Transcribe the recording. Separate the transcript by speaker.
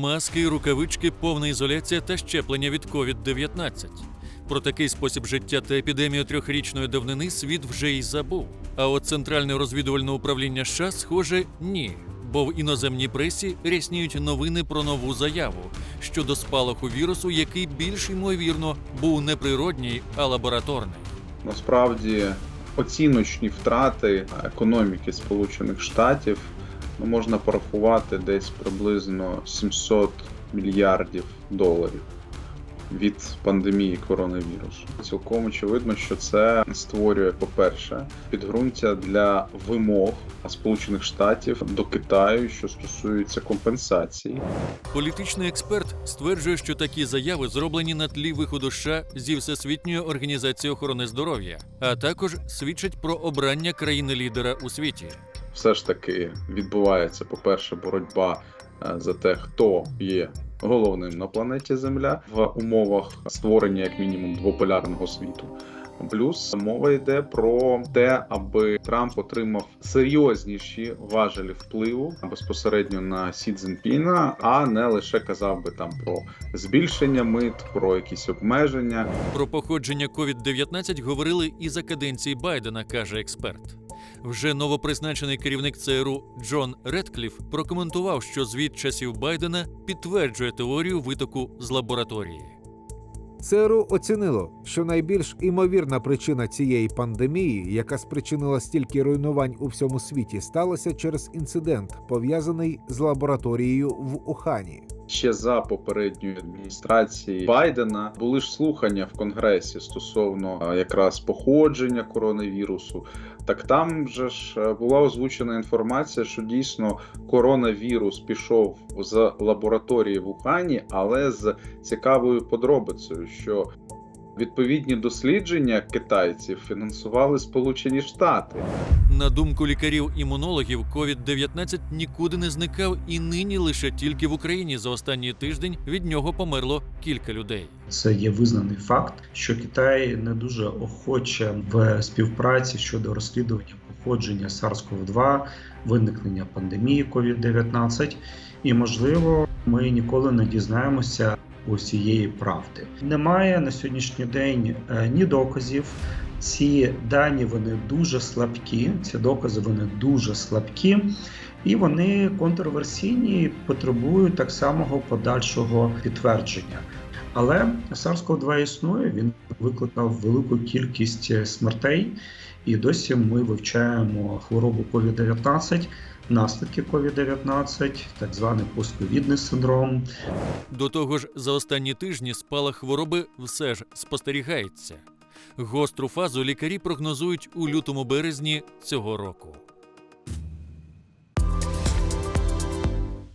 Speaker 1: Маски, рукавички, повна ізоляція та щеплення від COVID-19. Про такий спосіб життя та епідемію трьохрічної давнини світ вже й забув. А от центральне розвідувальне управління США, схоже, ні. Бо в іноземній пресі рясніють новини про нову заяву щодо спалаху вірусу, який більш ймовірно був не природній, а лабораторний.
Speaker 2: Насправді оціночні втрати економіки Сполучених Штатів ну, можна порахувати десь приблизно 700 мільярдів доларів від пандемії коронавірусу. Цілком очевидно, що це створює, по-перше, підґрунтя для вимог Сполучених Штатів до Китаю, що стосується компенсації.
Speaker 1: Політичний експерт стверджує, що такі заяви зроблені на тлі виходу США зі Всесвітньої організації охорони здоров'я, а також свідчать про обрання країни-лідера у світі.
Speaker 2: Все ж таки відбувається, по-перше, боротьба е, за те, хто є головним на планеті Земля в умовах створення як мінімум двополярного світу. Плюс мова йде про те, аби Трамп отримав серйозніші важелі впливу безпосередньо на Сі Цзіньпіна, а не лише казав би там про збільшення мит, про якісь обмеження.
Speaker 1: Про походження COVID-19 говорили і за каденції Байдена, каже експерт. Вже новопризначений керівник ЦРУ Джон Редкліф прокоментував, що звіт часів Байдена підтверджує теорію витоку з лабораторії.
Speaker 3: ЦРУ оцінило, що найбільш імовірна причина цієї пандемії, яка спричинила стільки руйнувань у всьому світі, сталася через інцидент, пов'язаний з лабораторією в Ухані.
Speaker 2: Ще за попередньої адміністрації Байдена були ж слухання в Конгресі стосовно якраз походження коронавірусу. Так там же ж е, була озвучена інформація, що дійсно коронавірус пішов з лабораторії в Ухані, але з цікавою подробицею, що відповідні дослідження китайців фінансували Сполучені Штати.
Speaker 1: На думку лікарів-імунологів, COVID-19 нікуди не зникав і нині лише тільки в Україні за останній тиждень від нього померло кілька людей.
Speaker 4: Це є визнаний факт, що Китай не дуже охоче в співпраці щодо розслідування походження SARS-CoV-2, виникнення пандемії COVID-19, і можливо, ми ніколи не дізнаємося усієї правди. Немає на сьогоднішній день е, ні доказів. Ці дані вони дуже слабкі. Ці докази вони дуже слабкі, і вони контроверсійні, потребують так самого подальшого підтвердження. Але SARS-CoV-2 існує, він викликав велику кількість е, смертей, і досі ми вивчаємо хворобу COVID-19, наслідки COVID-19, так званий постковідний синдром.
Speaker 1: До того ж, за останні тижні спалах хвороби все ж спостерігається. Гостру фазу лікарі прогнозують у лютому березні цього року.